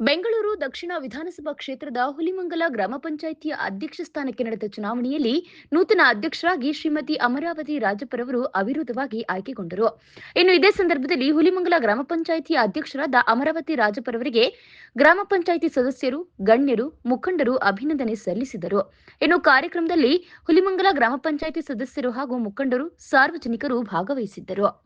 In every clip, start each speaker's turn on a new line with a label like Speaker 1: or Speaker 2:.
Speaker 1: ಬೆಂಗಳೂರು ದಕ್ಷಿಣ ವಿಧಾನಸಭಾ ಕ್ಷೇತ್ರದ ಹುಲಿಮಂಗಲ ಗ್ರಾಮ ಪಂಚಾಯಿತಿಯ ಅಧ್ಯಕ್ಷ ಸ್ಥಾನಕ್ಕೆ ನಡೆದ ಚುನಾವಣೆಯಲ್ಲಿ ನೂತನ ಅಧ್ಯಕ್ಷರಾಗಿ ಶ್ರೀಮತಿ ಅಮರಾವತಿ ರಾಜಪರವರು ಅವಿರೋಧವಾಗಿ ಆಯ್ಕೆಗೊಂಡರು. ಇನ್ನು ಇದೇ ಸಂದರ್ಭದಲ್ಲಿ ಹುಲಿಮಂಗಲ ಗ್ರಾಮ ಪಂಚಾಯಿತಿಯ ಅಧ್ಯಕ್ಷರಾದ ಅಮರಾವತಿ ರಾಜಪರವರಿಗೆ ಗ್ರಾಮ ಪಂಚಾಯಿತಿ ಸದಸ್ಯರು, ಗಣ್ಯರು, ಮುಖಂಡರು ಅಭಿನಂದನೆ ಸಲ್ಲಿಸಿದರು. ಇನ್ನು ಕಾರ್ಯಕ್ರಮದಲ್ಲಿ ಹುಲಿಮಂಗಲ ಗ್ರಾಮ ಪಂಚಾಯಿತಿ ಸದಸ್ಯರು ಹಾಗೂ ಮುಖಂಡರು ಸಾರ್ವಜನಿಕರು ಭಾಗವಹಿಸಿದ್ದರು.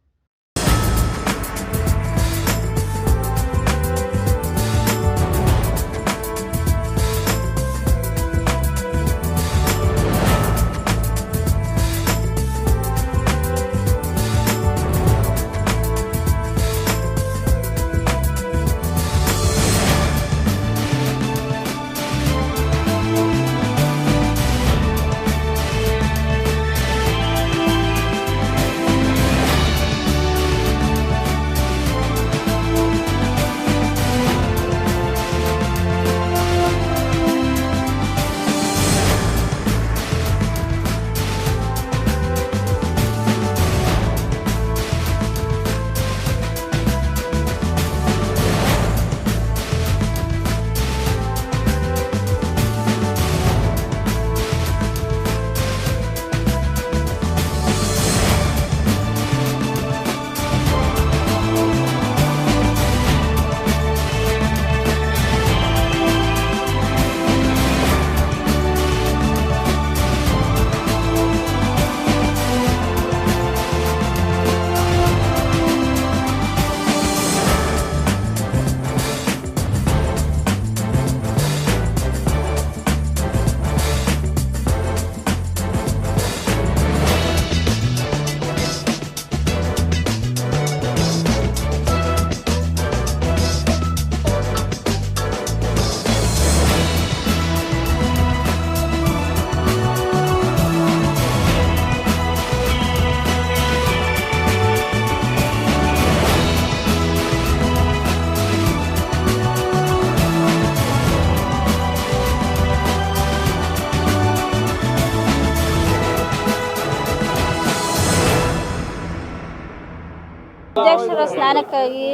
Speaker 2: ಸ್ನಾನಕ್ಕಾಗಿ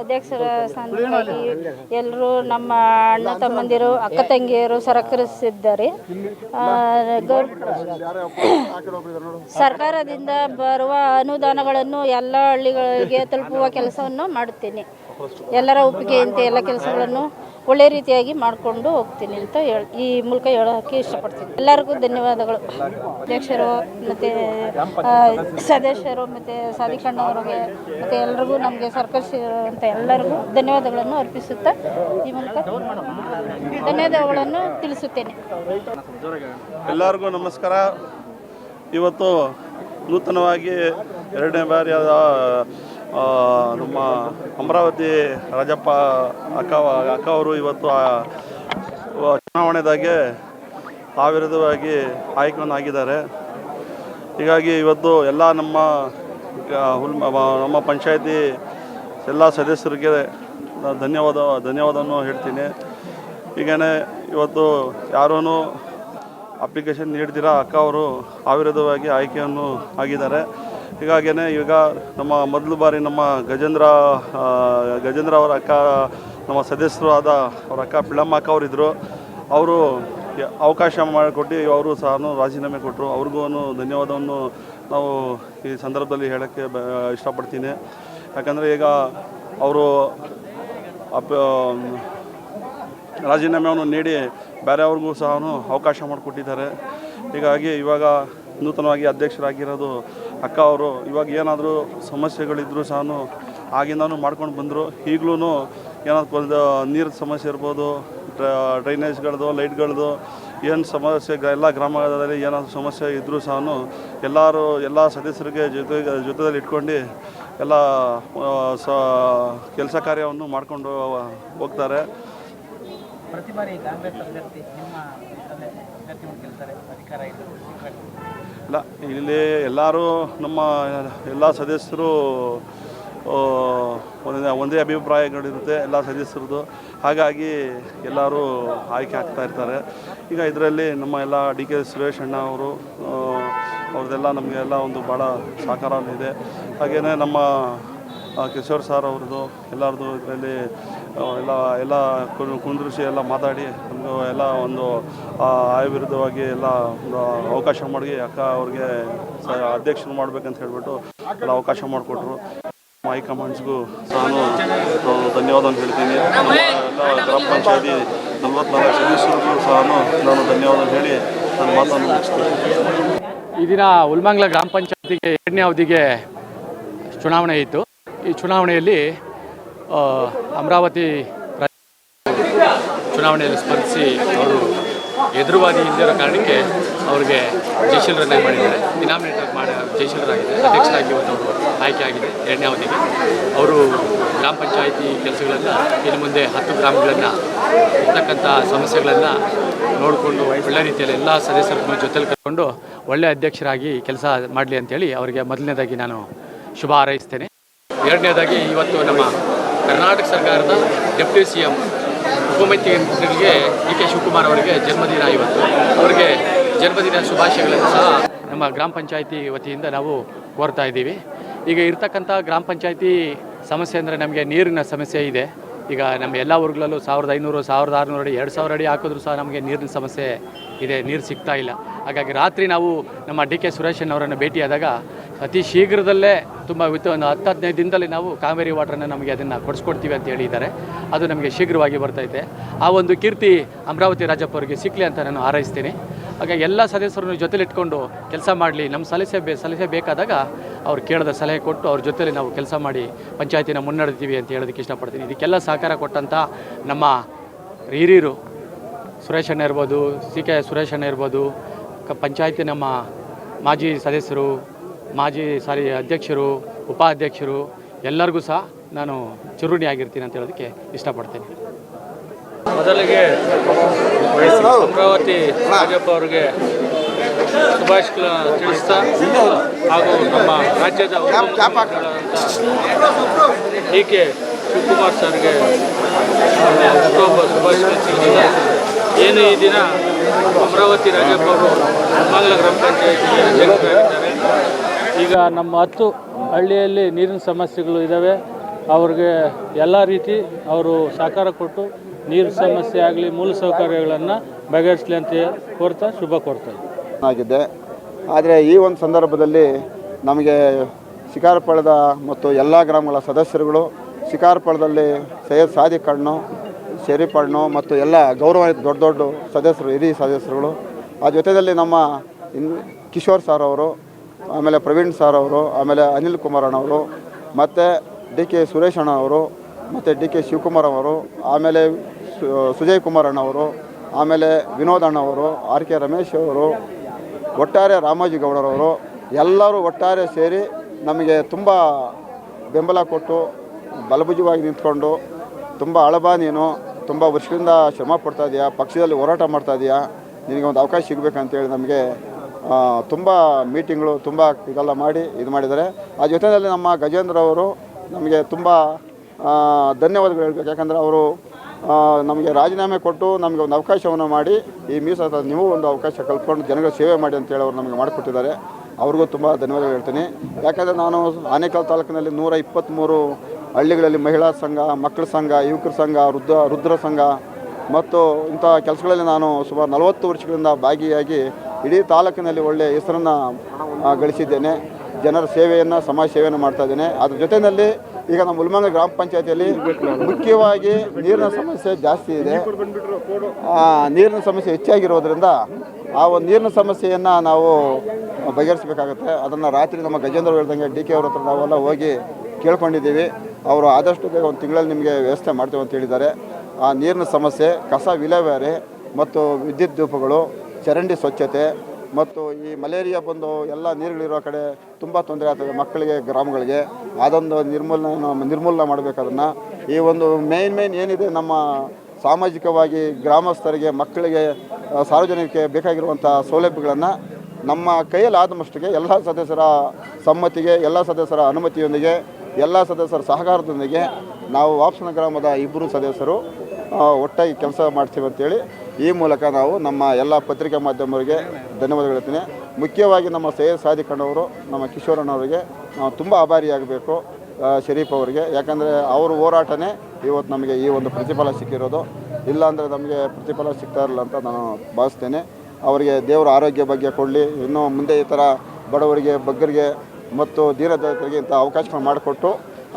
Speaker 2: ಅಧ್ಯಕ್ಷರ ಸ್ಥಾನಕ್ಕಾಗಿ ಎಲ್ಲರೂ ನಮ್ಮ ಅಣ್ಣ ತಮ್ಮಂದಿರು, ಅಕ್ಕ ತಂಗಿಯರು ಸಹಕರಿಸಿದ್ದಾರೆ ಸರ್ಕಾರದಿಂದ ಬರುವ ಅನುದಾನಗಳನ್ನು ಎಲ್ಲ ಹಳ್ಳಿಗಳಿಗೆ ತಲುಪುವ ಕೆಲಸವನ್ನು ಮಾಡುತ್ತೇನೆ. ಎಲ್ಲರ ಒಪ್ಪಿಗೆಯಂತೆ ಎಲ್ಲ ಕೆಲಸಗಳನ್ನು ಒಳ್ಳೆ ರೀತಿಯಾಗಿ ಮಾಡಿಕೊಂಡು ಹೋಗ್ತೀನಿ ಅಂತ ಹೇಳಿ, ಈ ಮೂಲಕ ಹೇಳೋಕ್ಕೆ ಇಷ್ಟಪಡ್ತೀನಿ. ಎಲ್ಲರಿಗೂ ಧನ್ಯವಾದಗಳು. ಅಧ್ಯಕ್ಷರು, ಮತ್ತು ಸದಸ್ಯರು, ಮತ್ತು ಸಾಧಿಕಣ್ಣವರಿಗೆ ಮತ್ತು ಎಲ್ಲರಿಗೂ ನಮಗೆ ಅಂತ ಎಲ್ಲರಿಗೂ ಧನ್ಯವಾದಗಳನ್ನು ಅರ್ಪಿಸುತ್ತಾ ಈ ಮೂಲಕ ಧನ್ಯವಾದಗಳನ್ನು ತಿಳಿಸುತ್ತೇನೆ.
Speaker 3: ಎಲ್ಲರಿಗೂ ನಮಸ್ಕಾರ. ಇವತ್ತು ನೂತನವಾಗಿ ಎರಡನೇ ಬಾರಿ ನಮ್ಮ ಅಮರಾವತಿ ರಾಜಪ್ಪ ಅಕ್ಕ ಅಕ್ಕ ಅವರು ಇವತ್ತು ಚುನಾವಣೆದಾಗೆ ಅವಿರೋಧವಾಗಿ ಆಯ್ಕೆಯನ್ನಾಗಿದ್ದಾರೆ ಹೀಗಾಗಿ ಇವತ್ತು ಎಲ್ಲ ನಮ್ಮ ಹುಲ್ ನಮ್ಮ ಪಂಚಾಯತಿ ಎಲ್ಲ ಸದಸ್ಯರಿಗೆ ಧನ್ಯವಾದ, ಧನ್ಯವಾದವನ್ನು ಹೇಳ್ತೀನಿ. ಹೀಗೇ ಇವತ್ತು ಯಾರೂ ಅಪ್ಲಿಕೇಶನ್ ನೀಡ್ದಿರ ಅಕ್ಕ ಅವರು ಅವಿರೋಧವಾಗಿ ಆಯ್ಕೆಯನ್ನು ಆಗಿದ್ದಾರೆ. ಹೀಗಾಗಿಯೇ ಈಗ ನಮ್ಮ ಮೊದಲು ಬಾರಿ ನಮ್ಮ ಗಜೇಂದ್ರ ಗಜೇಂದ್ರ ಅವರ ಅಕ್ಕ, ನಮ್ಮ ಸದಸ್ಯರು ಆದ ಅವರ ಅಕ್ಕ ಪಿಳಮ್ಮ ಅಕ್ಕ ಅವರಿದ್ದರು ಅವರು ಅವಕಾಶ ಮಾಡಿಕೊಟ್ಟು ಅವರು ಸಹ ರಾಜೀನಾಮೆ ಕೊಟ್ಟರು ಅವ್ರಿಗೂ ಧನ್ಯವಾದವನ್ನು ನಾವು ಈ ಸಂದರ್ಭದಲ್ಲಿ ಹೇಳೋಕ್ಕೆ ಇಷ್ಟಪಡ್ತೀನಿ. ಯಾಕಂದರೆ ಈಗ ಅವರು ಅಪ್ ರಾಜೀನಾಮೆಯನ್ನು ನೀಡಿ ಬೇರೆಯವ್ರಿಗೂ ಸಹ ಅವಕಾಶ ಮಾಡಿಕೊಟ್ಟಿದ್ದಾರೆ. ಹೀಗಾಗಿ ಇವಾಗ ನೂತನವಾಗಿ ಅಧ್ಯಕ್ಷರಾಗಿರೋದು ಅಕ್ಕ ಅವರು ಇವಾಗ ಏನಾದರೂ ಸಮಸ್ಯೆಗಳಿದ್ದರೂ ಸಹ ಆಗಿಂದನೂ ಮಾಡ್ಕೊಂಡು ಬಂದರು. ಈಗಲೂ ಏನಾದ್ರು ನೀರಿನ ಸಮಸ್ಯೆ ಇರ್ಬೋದು ಡ್ರೈನೇಜ್ಗಳದ್ದು ಲೈಟ್ಗಳದ್ದು ಏನು ಸಮಸ್ಯೆ ಎಲ್ಲ ಗ್ರಾಮಗಳಲ್ಲಿ ಏನಾದರೂ ಸಮಸ್ಯೆ ಇದ್ದರೂ ಸಹ ಎಲ್ಲರೂ, ಎಲ್ಲ ಸದಸ್ಯರಿಗೆ ಜೊತೆ ಜೊತೆಯಲ್ಲಿ ಇಟ್ಕೊಂಡು ಎಲ್ಲ ಸ, ಕೆಲಸ ಕಾರ್ಯವನ್ನು ಮಾಡಿಕೊಂಡು ಹೋಗ್ತಾರೆ.
Speaker 4: ಪ್ರತಿ ಬಾರಿ ಕಾಂಗ್ರೆಸ್ ಅಭ್ಯರ್ಥಿ, ನಿಮ್ಮ ಅಧಿಕಾರ
Speaker 3: ಇಲ್ಲ, ಇಲ್ಲಿ ಎಲ್ಲರೂ ನಮ್ಮ ಎಲ್ಲ ಸದಸ್ಯರು ಒಂದೇ ಒಂದೇ ಅಭಿಪ್ರಾಯಗಳಿರುತ್ತೆ ಎಲ್ಲ ಸದಸ್ಯರದ್ದು. ಹಾಗಾಗಿ ಎಲ್ಲರೂ ಆಯ್ಕೆ ಆಗ್ತಾ ಇರ್ತಾರೆ. ಈಗ ಇದರಲ್ಲಿ ನಮ್ಮ ಎಲ್ಲ ಡಿ ಕೆ ಸುರೇಶ್ ಅಣ್ಣ ಅವರು ಅವ್ರದ್ದೆಲ್ಲ ನಮಗೆಲ್ಲ ಒಂದು ಭಾಳ ಸಹಕಾರ ಇದೆ. ಹಾಗೆಯೇ ನಮ್ಮ ಕಿಶೋರ್ ಸರ್ ಅವ್ರದ್ದು ಎಲ್ಲರದ್ದು ಇದರಲ್ಲಿ ಎಲ್ಲ ಎಲ್ಲ ಕುಂದ್ರಿಸಿ ಎಲ್ಲ ಮಾತಾಡಿ, ನಮಗೂ ಎಲ್ಲ ಒಂದು ಆಯುರ್ವೇದವಾಗಿ ಆಯ ಎಲ್ಲ ಅವಕಾಶ ಮಾಡಿ ಅಕ್ಕ ಅವ್ರಿಗೆ ಅಧ್ಯಕ್ಷ ಅಧ್ಯಕ್ಷರು ಮಾಡ್ಬೇಕಂತ ಹೇಳಿಬಿಟ್ಟು ಎಲ್ಲ ಅವಕಾಶ ಮಾಡಿಕೊಟ್ರು. ಹೈಕಮಾಂಡ್ಸ್ಗೂ ನಾನು ಧನ್ಯವಾದ ಹೇಳ್ತೀನಿ. ಎಲ್ಲ ಗ್ರಾಮ ಪಂಚಾಯತಿ ನಲವತ್ನಾಲ್ಕು ಸದಸ್ಯರಿಗೂ ಸಹ ನಾನು ಧನ್ಯವಾದ ಹೇಳಿ ನನ್ನ ಮಾತನ್ನು ಮುಗಿಸ್ತೀನಿ.
Speaker 5: ಈ ದಿನ ಉಲ್ಮಂಗ್ಲ ಗ್ರಾಮ ಪಂಚಾಯತಿಗೆ ಎರಡನೇ ಅವಧಿಗೆ ಚುನಾವಣೆ ಇತ್ತು. ಈ ಚುನಾವಣೆಯಲ್ಲಿ ಅಮರಾವತಿ ಚುನಾವಣೆಯಲ್ಲಿ ಸ್ಪರ್ಧಿಸಿ ಅವರು ಎದುರುವಾದಿ ಇಲ್ಲದಿರೋ ಕಾರಣಕ್ಕೆ ಅವರಿಗೆ ಜಯಶೀಲರನ್ನ ಮಾಡಿದ್ದಾರೆ. ಡಿನಾಮಿನೇಟರ್ ಮಾಡಿ ಜಯಶೀಲರಾಗಿದೆ ಅಧ್ಯಕ್ಷರಾಗಿ ಇವತ್ತು ಅವರು ಆಯ್ಕೆ ಆಗಿದೆ ಎರಡನೇ ಅವಧಿಗೆ. ಅವರು ಗ್ರಾಮ ಪಂಚಾಯಿತಿ ಕೆಲಸಗಳನ್ನು ಇನ್ನು ಮುಂದೆ ಹತ್ತು ಗ್ರಾಮಗಳನ್ನು ಇರ್ತಕ್ಕಂಥ ಸಮಸ್ಯೆಗಳನ್ನು ನೋಡಿಕೊಂಡು ಒಳ್ಳೆ ರೀತಿಯಲ್ಲಿ ಎಲ್ಲ ಸದಸ್ಯರ ಜೊತೆಲಿ ಕರ್ಕೊಂಡು ಒಳ್ಳೆ ಅಧ್ಯಕ್ಷರಾಗಿ ಕೆಲಸ ಮಾಡಲಿ ಅಂತೇಳಿ ಅವರಿಗೆ ಮೊದಲನೇದಾಗಿ ನಾನು ಶುಭ ಹಾರೈಸ್ತೇನೆ. ಎರಡನೇದಾಗಿ ಇವತ್ತು ನಮ್ಮ ಕರ್ನಾಟಕ ಸರ್ಕಾರದ ಡೆಪ್ಯೂಟಿ ಸಿ ಎಂ ಉಪಮುಖ್ಯಮಂತ್ರಿಗಳಿಗೆ ಡಿ ಕೆ ಶಿವಕುಮಾರ್ ಅವರಿಗೆ ಜನ್ಮದಿನ ಇವತ್ತು. ಅವರಿಗೆ ಜನ್ಮದಿನ ಶುಭಾಶಯಗಳನ್ನು ಸಹ ನಮ್ಮ ಗ್ರಾಮ ಪಂಚಾಯಿತಿ ವತಿಯಿಂದ ನಾವು ಕೋರ್ತಾ ಇದ್ದೀವಿ. ಈಗ ಇರ್ತಕ್ಕಂಥ ಗ್ರಾಮ ಪಂಚಾಯಿತಿ ಸಮಸ್ಯೆ ಅಂದರೆ ನಮಗೆ ನೀರಿನ ಸಮಸ್ಯೆ ಇದೆ. ಈಗ ನಮ್ಮ ಎಲ್ಲ ಊರುಗಳಲ್ಲೂ ಸಾವಿರದ ಐನೂರು, ಸಾವಿರದ ಆರುನೂರು ಅಡಿ, ಎರಡು ಸಾವಿರ ಅಡಿ ಹಾಕಿದ್ರು ಸಹ ನಮಗೆ ನೀರಿನ ಸಮಸ್ಯೆ ಇದೆ, ನೀರು ಸಿಗ್ತಾ ಇಲ್ಲ. ಹಾಗಾಗಿ ರಾತ್ರಿ ನಾವು ನಮ್ಮ ಡಿ ಕೆ ಸುರೇಶನ್ ಅವರನ್ನು ಭೇಟಿಯಾದಾಗ ಅತಿ ಶೀಘ್ರದಲ್ಲೇ ತುಂಬ ವಿತ್ ಒಂದು ಹತ್ತು ಹದಿನೈದು ದಿನದಲ್ಲಿ ನಾವು ಕಾವೇರಿ ವಾಟ್ರನ್ನು ನಮಗೆ ಅದನ್ನು ಕೊಡಿಸ್ಕೊಡ್ತೀವಿ ಅಂತ ಹೇಳಿದ್ದಾರೆ. ಅದು ನಮಗೆ ಶೀಘ್ರವಾಗಿ ಬರ್ತೈತೆ. ಆ ಒಂದು ಕೀರ್ತಿ ಅಮರಾವತಿ ರಾಜಪ್ಪ ಅವರಿಗೆ ಸಿಕ್ಕಲಿ ಅಂತ ನಾನು ಹಾರೈಸ್ತೀನಿ. ಹಾಗೆ ಎಲ್ಲ ಸದಸ್ಯರನ್ನು ಜೊತೆಲಿಟ್ಕೊಂಡು ಕೆಲಸ ಮಾಡಲಿ, ನಮ್ಮ ಸಲಹೆ ಬೇ ಸಲಹೆ ಬೇಕಾದಾಗ ಅವ್ರು ಕೇಳಿದ ಸಲಹೆ ಕೊಟ್ಟು ಅವ್ರ ಜೊತೆಲಿ ನಾವು ಕೆಲಸ ಮಾಡಿ ಪಂಚಾಯತಿನ ಮುನ್ನಡೆತೀವಿ ಅಂತ ಹೇಳೋದಕ್ಕೆ ಇಷ್ಟಪಡ್ತೀನಿ. ಇದಕ್ಕೆಲ್ಲ ಸಹಕಾರ ಕೊಟ್ಟಂಥ ನಮ್ಮ ಹಿರಿಯರು ಸುರೇಶ್ ಅಣ್ಣ ಇರ್ಬೋದು, ಸಿ ಕೆ ಸುರೇಶ್ ಅಣ್ಣ ಇರ್ಬೋದು ಪಂಚಾಯತಿ ನಮ್ಮ ಮಾಜಿ ಸದಸ್ಯರು ಮಾಜಿ ಸಾರಿ ಅಧ್ಯಕ್ಷರು, ಉಪಾಧ್ಯಕ್ಷರು, ಎಲ್ಲರಿಗೂ ಸಹ ನಾನು ಚುರುಣಿ ಆಗಿರ್ತೀನಿ ಅಂತ ಹೇಳೋದಕ್ಕೆ ಇಷ್ಟಪಡ್ತೇನೆ.
Speaker 6: ಮೊದಲಿಗೆ ಅಮರಾವತಿ ರಾಜಪ್ಪ ಅವರಿಗೆ ಶುಭಾಶಯಗಳನ್ನು ತಿಳಿಸ್ತಾ ಹಾಗೂ ನಮ್ಮ ರಾಜ್ಯದ ಡಿ ಕೆ ಶಿವಕುಮಾರ್ ಸರ್ಗೆ ಹುಟ್ಟುಹಬ್ಬ ಶುಭಾಶಯ ತಿಳಿಸ್ತಾ ಏನು ಈ ದಿನ ಅಮರಾವತಿ ರಾಜಪ್ಪ ಅವರು ಗ್ರಾಮ ಪಂಚಾಯತಿ ಅಧ್ಯಕ್ಷರಾಗಿದ್ದಾರೆ. ಈಗ ನಮ್ಮ ಹತ್ತು ಹಳ್ಳಿಯಲ್ಲಿ ನೀರಿನ ಸಮಸ್ಯೆಗಳು ಇದ್ದಾವೆ. ಅವ್ರಿಗೆ ಎಲ್ಲ ರೀತಿ ಅವರು ಸಹಕಾರ ಕೊಟ್ಟು ನೀರು ಸಮಸ್ಯೆ ಆಗಲಿ, ಮೂಲ ಸೌಕರ್ಯಗಳನ್ನು ಬಗೆಹರಿಸಲಿ ಅಂತ ಕೋರ್ತಾ ಶುಭ ಕೋರ್ತಾ
Speaker 7: ಆಗಿದೆ. ಆದರೆ ಈ ಒಂದು ಸಂದರ್ಭದಲ್ಲಿ ನಮಗೆ ಶಿಕಾರಪಳದ ಮತ್ತು ಎಲ್ಲ ಗ್ರಾಮಗಳ ಸದಸ್ಯರುಗಳು ಶಿಕಾರಪಳದಲ್ಲಿ ಸೈಯದ್ ಸಾದಿಕ್ ಹಣ್ಣು ಶರೀಫ್ ಹಣ್ಣು ಮತ್ತು ಎಲ್ಲ ಗೌರವ ದೊಡ್ಡ ದೊಡ್ಡ ಸದಸ್ಯರು, ಹಿರಿಯ ಸದಸ್ಯರುಗಳು. ಆ ಜೊತೆಯಲ್ಲಿ ನಮ್ಮ ಕಿಶೋರ್ ಸರ್ ಅವರು ಆಮೇಲೆ ಪ್ರವೀಣ್ ಸರ್ ಅವರು, ಆಮೇಲೆ ಅನಿಲ್ ಕುಮಾರ್ ಅಣ್ಣವರು ಮತ್ತು ಡಿ ಕೆ ಸುರೇಶ್ ಅಣ್ಣ ಅವರು, ಮತ್ತು ಡಿ ಕೆ ಶಿವಕುಮಾರ್ ಅವರು, ಆಮೇಲೆ ಸುಜಯ್ ಕುಮಾರ್ ಅಣ್ಣವರು ಆಮೇಲೆ ವಿನೋದ್ ಅಣ್ಣವರು ಆರ್ ಕೆ ರಮೇಶ್ ಅವರು, ಒಟ್ಟಾರೆ ರಾಮೋಜಿ ಗೌಡರವರು ಎಲ್ಲರೂ ಒಟ್ಟಾರೆ ಸೇರಿ ನಮಗೆ ತುಂಬ ಬೆಂಬಲ ಕೊಟ್ಟು, ಬಲಭುಜವಾಗಿ ನಿಂತ್ಕೊಂಡು, ತುಂಬ ಅಳಬಾ ನೀನು, ತುಂಬ ವರ್ಷದಿಂದ ಶ್ರಮ ಪಡ್ತಾ ಇದೆಯಾ, ಪಕ್ಷದಲ್ಲಿ ಹೋರಾಟ ಮಾಡ್ತಾ ಇದೆಯಾ, ನಿನಗೆ ಒಂದು ಅವಕಾಶ ಸಿಗಬೇಕಂತೇಳಿ ನಮಗೆ ತುಂಬ ಮೀಟಿಂಗ್ಗಳು ತುಂಬ ಇದೆಲ್ಲ ಮಾಡಿ ಇದು ಮಾಡಿದ್ದಾರೆ. ಆ ಜೊತೆಯಲ್ಲಿ ನಮ್ಮ ಗಜೇಂದ್ರ ಅವರು ನಮಗೆ ತುಂಬ ಧನ್ಯವಾದಗಳು ಹೇಳ್ಬೇಕು. ಯಾಕಂದರೆ ಅವರು ನಮಗೆ ರಾಜೀನಾಮೆ ಕೊಟ್ಟು ನಮಗೆ ಒಂದು ಅವಕಾಶವನ್ನು ಮಾಡಿ ಈ ಮೀಸಲಾದ ನೀವು ಒಂದು ಅವಕಾಶ ಕಲ್ತ್ಕೊಂಡು ಜನಗಳ ಸೇವೆ ಮಾಡಿ ಅಂತೇಳಿ ಅವರು ನಮಗೆ ಮಾಡಿಕೊಟ್ಟಿದ್ದಾರೆ. ಅವ್ರಿಗೂ ತುಂಬ ಧನ್ಯವಾದಗಳು ಹೇಳ್ತೀನಿ. ಯಾಕಂದರೆ ನಾನು ಆನೇಕಲ್ ತಾಲೂಕಿನಲ್ಲಿ ನೂರ ಇಪ್ಪತ್ತ್ಮೂರು ಹಳ್ಳಿಗಳಲ್ಲಿ ಮಹಿಳಾ ಸಂಘ, ಮಕ್ಕಳ ಸಂಘ, ಯುವಕರ ಸಂಘ, ವೃದ್ಧ ರುದ್ರ ಸಂಘ ಮತ್ತು ಇಂಥ ಕೆಲಸಗಳಲ್ಲಿ ನಾನು ಸುಮಾರು ನಲವತ್ತು ವರ್ಷಗಳಿಂದ ಭಾಗಿಯಾಗಿ ಇಡೀ ತಾಲೂಕಿನಲ್ಲಿ ಒಳ್ಳೆಯ ಹೆಸರನ್ನು ಗಳಿಸಿದ್ದೇನೆ. ಜನರ ಸೇವೆಯನ್ನು, ಸಮಾಜ ಸೇವೆಯನ್ನು ಮಾಡ್ತಾ ಇದ್ದೇನೆ. ಅದ್ರ ಜೊತೆಯಲ್ಲಿ ಈಗ ನಮ್ಮ ಉಲ್ಮಂಗ ಗ್ರಾಮ ಪಂಚಾಯತಿಯಲ್ಲಿ ಮುಖ್ಯವಾಗಿ ನೀರಿನ ಸಮಸ್ಯೆ ಜಾಸ್ತಿ ಇದೆ. ನೀರಿನ ಸಮಸ್ಯೆ ಹೆಚ್ಚಾಗಿರೋದ್ರಿಂದ ಆ ಒಂದು ನೀರಿನ ಸಮಸ್ಯೆಯನ್ನು ನಾವು ಬಗೆಹರಿಸಬೇಕಾಗುತ್ತೆ. ಅದನ್ನು ರಾತ್ರಿ ನಮ್ಮ ಗಜೇಂದ್ರ ಹೇಳ್ದಂಗೆ ಡಿ ಕೆ ಅವ್ರ ಹತ್ರ ನಾವೆಲ್ಲ ಹೋಗಿ ಕೇಳ್ಕೊಂಡಿದ್ದೀವಿ. ಅವರು ಆದಷ್ಟು ಬೇಗ ಒಂದು ತಿಂಗಳಲ್ಲಿ ನಿಮಗೆ ವ್ಯವಸ್ಥೆ ಮಾಡ್ತೇವೆ ಅಂತ ಹೇಳಿದ್ದಾರೆ. ಆ ನೀರಿನ ಸಮಸ್ಯೆ, ಕಸ ವಿಲೇವಾರಿ ಮತ್ತು ವಿದ್ಯುತ್ ದೀಪಗಳು ಚರಂಡಿ ಸ್ವಚ್ಛತೆ ಮತ್ತು ಈ ಮಲೇರಿಯಾ ಬಂದು ಎಲ್ಲ ನೀರುಗಳಿರೋ ಕಡೆ ತುಂಬ ತೊಂದರೆ ಆಗ್ತದೆ ಮಕ್ಕಳಿಗೆ, ಗ್ರಾಮಗಳಿಗೆ. ಅದೊಂದು ನಿರ್ಮೂಲನ, ನಿರ್ಮೂಲನೆ ಮಾಡಬೇಕದನ್ನು ಈ ಒಂದು ಮೇಯ್ನ್ ಮೇಯ್ನ್ ಏನಿದೆ ನಮ್ಮ ಸಾಮಾಜಿಕವಾಗಿ ಗ್ರಾಮಸ್ಥರಿಗೆ, ಮಕ್ಕಳಿಗೆ ಸಾರ್ವಜನಿಕರಿಗೆ ಬೇಕಾಗಿರುವಂಥ ಸೌಲಭ್ಯಗಳನ್ನು ನಮ್ಮ ಕೈಯಲ್ಲಿ ಆದಮಷ್ಟಿಗೆ ಎಲ್ಲ ಸದಸ್ಯರ ಸಮ್ಮತಿಗೆ, ಎಲ್ಲ ಸದಸ್ಯರ ಅನುಮತಿಯೊಂದಿಗೆ, ಎಲ್ಲ ಸದಸ್ಯರ ಸಹಕಾರದೊಂದಿಗೆ ನಾವು ವಾಪ್ಸನ ಗ್ರಾಮದ ಇಬ್ಬರು ಸದಸ್ಯರು ಒಟ್ಟಾಗಿ ಕೆಲಸ ಮಾಡ್ತೀವಿ ಅಂತೇಳಿ ಈ ಮೂಲಕ ನಾವು ನಮ್ಮ ಎಲ್ಲ ಪತ್ರಿಕಾ ಮಾಧ್ಯಮರಿಗೆ ಧನ್ಯವಾದಗಳು ಹೇಳ್ತೀನಿ. ಮುಖ್ಯವಾಗಿ ನಮ್ಮ ಸೈಯದ್ ಸಾಧಿಕಣ್ಣವರು ನಮ್ಮ ಕಿಶೋರನವರಿಗೆ ಅಣ್ಣವರಿಗೆ ನಾವು ತುಂಬ ಆಭಾರಿಯಾಗಬೇಕು ಶರೀಫ್ ಅವರಿಗೆ. ಯಾಕಂದರೆ ಅವರು ಹೋರಾಟನೇ ಇವತ್ತು ನಮಗೆ ಈ ಒಂದು ಪ್ರತಿಫಲ ಸಿಕ್ಕಿರೋದು. ಇಲ್ಲಾಂದರೆ ನಮಗೆ ಪ್ರತಿಫಲ ಸಿಗ್ತಾ ಇರಲಿಲ್ಲ ಅಂತ ನಾನು ಭಾವಿಸ್ತೇನೆ. ಅವರಿಗೆ ದೇವರ ಆರೋಗ್ಯ ಬಗ್ಗೆ ಕೊಡಲಿ. ಇನ್ನೂ ಮುಂದೆ ಈ ಥರ ಬಡವರಿಗೆ, ಬಗ್ಗರಿಗೆ ಮತ್ತು ದೀನದಲಿತರಿಗೆ ಇಂಥ ಅವಕಾಶಗಳು ಮಾಡಿಕೊಟ್ಟು,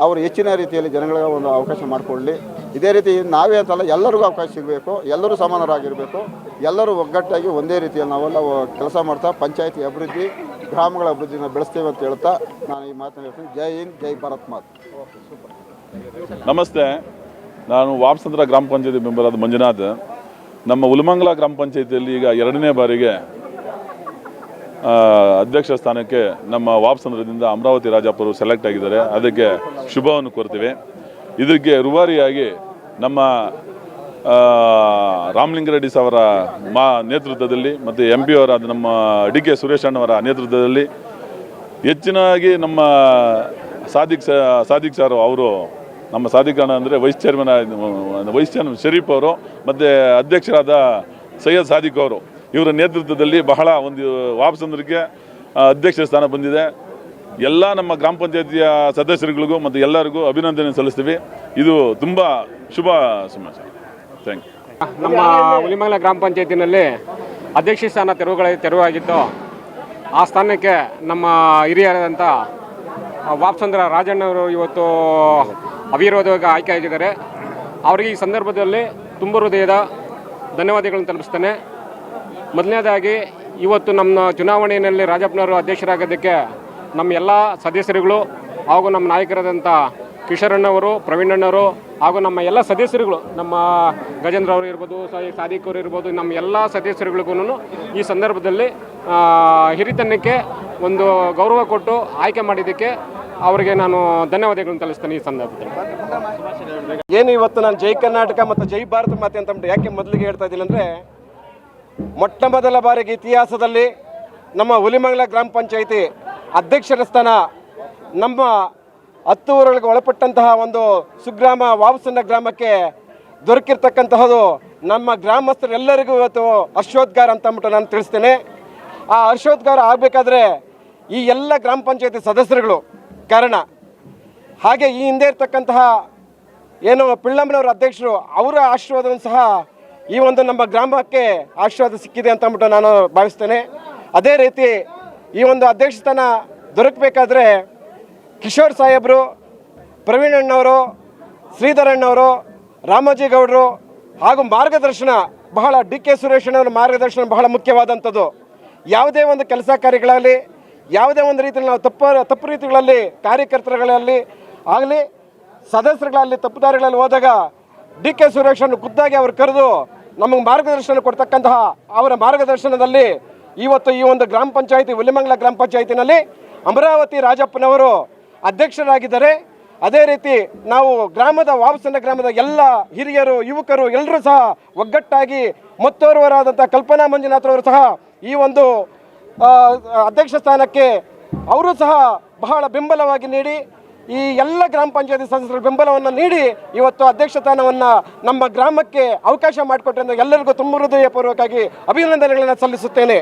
Speaker 7: ಅವರು ಹೆಚ್ಚಿನ ರೀತಿಯಲ್ಲಿ ಜನಗಳಿಗೆ ಒಂದು ಅವಕಾಶ ಮಾಡಿಕೊಡಲಿ. ಇದೇ ರೀತಿ ನಾವೇ ಅಂತಲ್ಲ, ಎಲ್ಲರಿಗೂ ಅವಕಾಶ ಸಿಗಬೇಕು, ಎಲ್ಲರೂ ಸಮಾನರಾಗಿರಬೇಕು, ಎಲ್ಲರೂ ಒಗ್ಗಟ್ಟಾಗಿ ಒಂದೇ ರೀತಿಯಲ್ಲಿ ನಾವೆಲ್ಲ ಕೆಲಸ ಮಾಡ್ತಾ ಪಂಚಾಯತಿ ಅಭಿವೃದ್ಧಿ, ಗ್ರಾಮಗಳ ಅಭಿವೃದ್ಧಿನ ಬೆಳೆಸ್ತೇವೆ ಅಂತ ಹೇಳ್ತಾ ನಾನು ಈ ಮಾತನ್ನು ಹೇಳ್ತೀನಿ. ಜೈ ಹಿಂದ್, ಜೈ ಭಾರತ್ ಮಾತ್.
Speaker 8: ನಮಸ್ತೆ. ನಾನು ವಾಪಸಂದ್ರ ಗ್ರಾಮ ಪಂಚಾಯತಿ ಮೆಂಬರ್ ಆದ ಮಂಜುನಾಥ್. ನಮ್ಮ ಉಲಮಂಗಲ ಗ್ರಾಮ ಪಂಚಾಯತಿಯಲ್ಲಿ ಈಗ ಎರಡನೇ ಬಾರಿಗೆ ಅಧ್ಯಕ್ಷ ಸ್ಥಾನಕ್ಕೆ ನಮ್ಮ ವಾಪಸಂದ್ರದಿಂದ ಅಮರಾವತಿ ರಾಜಪ್ಪರು ಸೆಲೆಕ್ಟ್ ಆಗಿದ್ದಾರೆ. ಅದಕ್ಕೆ ಶುಭವನ್ನು ಕೋರ್ತೀವಿ. ಇದಕ್ಕೆ ರುವಾರಿಯಾಗಿ ನಮ್ಮ ರಾಮಲಿಂಗಾರೆಡ್ಡಿ ಅವರ ಮಾ ನೇತೃತ್ವದಲ್ಲಿ ಮತ್ತು ಎಂ ಪಿ ಅವರಾದ ನಮ್ಮ ಡಿ ಕೆ ಸುರೇಶ್ ಅಣ್ಣವರ ನೇತೃತ್ವದಲ್ಲಿ ಹೆಚ್ಚಿನಾಗಿ ನಮ್ಮ ಸಾದಿಕ್ ಸಾದಿಕ್ ಸರ್ ಅವರು, ನಮ್ಮ ಸಾದಿಕ್ ಅಣ್ಣ ಅಂದರೆ vice chairman vice chairman Sharif ಅವರು, ಮತ್ತು ಅಧ್ಯಕ್ಷರಾದ ಸೈಯದ್ ಸಾದಿಕ್ ಅವರು. ಇವರ ನೇತೃತ್ವದಲ್ಲಿ ಬಹಳ ಒಂದು ವಾಪಸ್ ಅಂದ್ರಿಗೆ ಅಧ್ಯಕ್ಷ ಸ್ಥಾನ ಬಂದಿದೆ. ಎಲ್ಲ ನಮ್ಮ ಗ್ರಾಮ ಪಂಚಾಯತಿಯ ಸದಸ್ಯರುಗಳಿಗೂ ಮತ್ತು ಎಲ್ಲರಿಗೂ ಅಭಿನಂದನೆ ಸಲ್ಲಿಸ್ತೀವಿ. ಇದು ತುಂಬ ಶುಭ ಸಮಾಚಾರ. ಥ್ಯಾಂಕ್ ಯು
Speaker 9: ನಮ್ಮ ಹುಲಿಮಂಗಲ ಗ್ರಾಮ ಪಂಚಾಯತಿನಲ್ಲಿ ಅಧ್ಯಕ್ಷ ಸ್ಥಾನ ತೆರವುಗಳ ತೆರವಾಗಿತ್ತು. ಆ ಸ್ಥಾನಕ್ಕೆ ನಮ್ಮ ಹಿರಿಯರಾದಂಥ ವಾಪ್ಸಂದ್ರ ರಾಜಣ್ಣವರು ಇವತ್ತು ಅವಿರೋಧವಾಗಿ ಆಯ್ಕೆ ಆಗಿದ್ದಾರೆ. ಅವರಿಗೆ ಈ ಸಂದರ್ಭದಲ್ಲಿ ತುಂಬ ಹೃದಯದ ಧನ್ಯವಾದಗಳನ್ನು ತಲುಪಿಸ್ತೇನೆ. ಮೊದಲನೇದಾಗಿ, ಇವತ್ತು ನಮ್ಮ ಚುನಾವಣೆಯಲ್ಲಿ ರಾಜಪ್ಪನವರು ಅಧ್ಯಕ್ಷರಾಗೋದಕ್ಕೆ ನಮ್ಮ ಎಲ್ಲ ಸದಸ್ಯರುಗಳು ಹಾಗೂ ನಮ್ಮ ನಾಯಕರಾದಂಥ ಕಿಶೋರಣ್ಣವರು ಪ್ರವೀಣಣ್ಣವರು ಹಾಗೂ ನಮ್ಮ ಎಲ್ಲ ಸದಸ್ಯರುಗಳು, ನಮ್ಮ ಗಜೇಂದ್ರ ಅವರು ಇರ್ಬೋದು ಸಾದಿಕ್ ಅವರು ಇರ್ಬೋದು, ನಮ್ಮ ಎಲ್ಲ ಸದಸ್ಯರುಗಳಿಗೂ ಈ ಸಂದರ್ಭದಲ್ಲಿ ಹಿರಿತನಕ್ಕೆ ಒಂದು ಗೌರವ ಕೊಟ್ಟು ಆಯ್ಕೆ ಮಾಡಿದ್ದಕ್ಕೆ ಅವರಿಗೆ ನಾನು ಧನ್ಯವಾದಗಳನ್ನು ತಲ್ಲಿಸ್ತೇನೆ ಈ ಸಂದರ್ಭದಲ್ಲಿ.
Speaker 10: ಏನು ಇವತ್ತು ನಾನು ಜೈ ಕರ್ನಾಟಕ ಮತ್ತು ಜೈ ಭಾರತ ಮಾತೆ ಅಂತ ಯಾಕೆ ಮೊದಲಿಗೆ ಹೇಳ್ತಾ ಇದ್ದೀನಿ ಅಂದರೆ, ಮೊಟ್ಟ ಮೊದಲ ಬಾರಿಗೆ ಇತಿಹಾಸದಲ್ಲಿ ನಮ್ಮ ಹುಲಿಮಂಗಲ ಗ್ರಾಮ ಪಂಚಾಯಿತಿ ಅಧ್ಯಕ್ಷರ ಸ್ಥಾನ ನಮ್ಮ ಹತ್ತು ಊರುಗಳಿಗೆ ಒಳಪಟ್ಟಂತಹ ಒಂದು ಸುಗ್ರಾಮ ವಾವಸನ್ನ ಗ್ರಾಮಕ್ಕೆ ದೊರಕಿರ್ತಕ್ಕಂತಹದ್ದು ನಮ್ಮ ಗ್ರಾಮಸ್ಥರೆಲ್ಲರಿಗೂ ಇವತ್ತು ಹರ್ಷೋದ್ಗಾರ ಅಂತ ಅಂದ್ಬಿಟ್ಟು ನಾನು ತಿಳಿಸ್ತೇನೆ. ಆ ಹರ್ಷೋದ್ಗಾರ ಆಗಬೇಕಾದ್ರೆ ಈ ಎಲ್ಲ ಗ್ರಾಮ ಪಂಚಾಯತಿ ಸದಸ್ಯರುಗಳು ಕಾರಣ. ಹಾಗೆ ಈ ಹಿಂದೆ ಇರ್ತಕ್ಕಂತಹ ಏನು ಪಿಳ್ಳಂಬನವರ ಅಧ್ಯಕ್ಷರು ಅವರ ಆಶೀರ್ವಾದವನ್ನು ಸಹ ಈ ಒಂದು ನಮ್ಮ ಗ್ರಾಮಕ್ಕೆ ಆಶೀರ್ವಾದ ಸಿಕ್ಕಿದೆ ಅಂತ ಅಂದ್ಬಿಟ್ಟು ನಾನು ಭಾವಿಸ್ತೇನೆ. ಅದೇ ರೀತಿ ಈ ಒಂದು ಅಧ್ಯಕ್ಷತನ ದೊರಕಬೇಕಾದ್ರೆ ಕಿಶೋರ್ ಸಾಹೇಬರು ಪ್ರವೀಣಣ್ಣವರು ಶ್ರೀಧರಣ್ಣವರು ರಾಮೋಜಿ ಗೌಡರು ಹಾಗೂ ಮಾರ್ಗದರ್ಶನ ಬಹಳ ಡಿ ಕೆ ಸುರೇಶಣ್ಣವರ ಮಾರ್ಗದರ್ಶನ ಬಹಳ ಮುಖ್ಯವಾದಂಥದ್ದು. ಯಾವುದೇ ಒಂದು ಕೆಲಸ ಕಾರ್ಯಗಳಾಗಲಿ, ಯಾವುದೇ ಒಂದು ರೀತಿಯಲ್ಲಿ ನಾವು ತಪ್ಪು ತಪ್ಪು ರೀತಿಗಳಲ್ಲಿ, ಕಾರ್ಯಕರ್ತರುಗಳಲ್ಲಿ ಆಗಲಿ, ಸದಸ್ಯರುಗಳಲ್ಲಿ, ತಪ್ಪುದಾರಿಗಳಲ್ಲಿ ಹೋದಾಗ ಡಿ ಕೆ ಸುರೇಶನ್ನು ಖುದ್ದಾಗಿ ಅವರು ಕರೆದು ನಮಗೆ ಮಾರ್ಗದರ್ಶನ ಕೊಡ್ತಕ್ಕಂತಹ ಅವರ ಮಾರ್ಗದರ್ಶನದಲ್ಲಿ ಇವತ್ತು ಈ ಒಂದು ಗ್ರಾಮ ಪಂಚಾಯಿತಿ, ಹುಲಿಮಂಗಲ ಗ್ರಾಮ ಪಂಚಾಯತಿನಲ್ಲಿ ಅಮರಾವತಿ ರಾಜಪ್ಪನವರು ಅಧ್ಯಕ್ಷರಾಗಿದ್ದಾರೆ. ಅದೇ ರೀತಿ ನಾವು ಗ್ರಾಮದ ವಾಪಸನ ಗ್ರಾಮದ ಎಲ್ಲ ಹಿರಿಯರು, ಯುವಕರು ಎಲ್ಲರೂ ಸಹ ಒಗ್ಗಟ್ಟಾಗಿ ಮತ್ತೋರ್ವರಾದಂಥ ಕಲ್ಪನಾ ಮಂಜುನಾಥ್ರವರು ಸಹ ಈ ಒಂದು ಅಧ್ಯಕ್ಷ ಸ್ಥಾನಕ್ಕೆ ಅವರು ಸಹ ಬಹಳ ಬೆಂಬಲವಾಗಿ ನೀಡಿ ಈ ಎಲ್ಲ ಗ್ರಾಮ ಪಂಚಾಯತಿ ಸದಸ್ಯರ ಬೆಂಬಲವನ್ನು ನೀಡಿ ಇವತ್ತು ಅಧ್ಯಕ್ಷ ಸ್ಥಾನವನ್ನು ನಮ್ಮ ಗ್ರಾಮಕ್ಕೆ ಅವಕಾಶ ಮಾಡಿಕೊಟ್ಟರೆ ಎಲ್ಲರಿಗೂ ತುಂಬ ಹೃದಯಪೂರ್ವಕವಾಗಿ ಅಭಿನಂದನೆಗಳನ್ನು ಸಲ್ಲಿಸುತ್ತೇನೆ.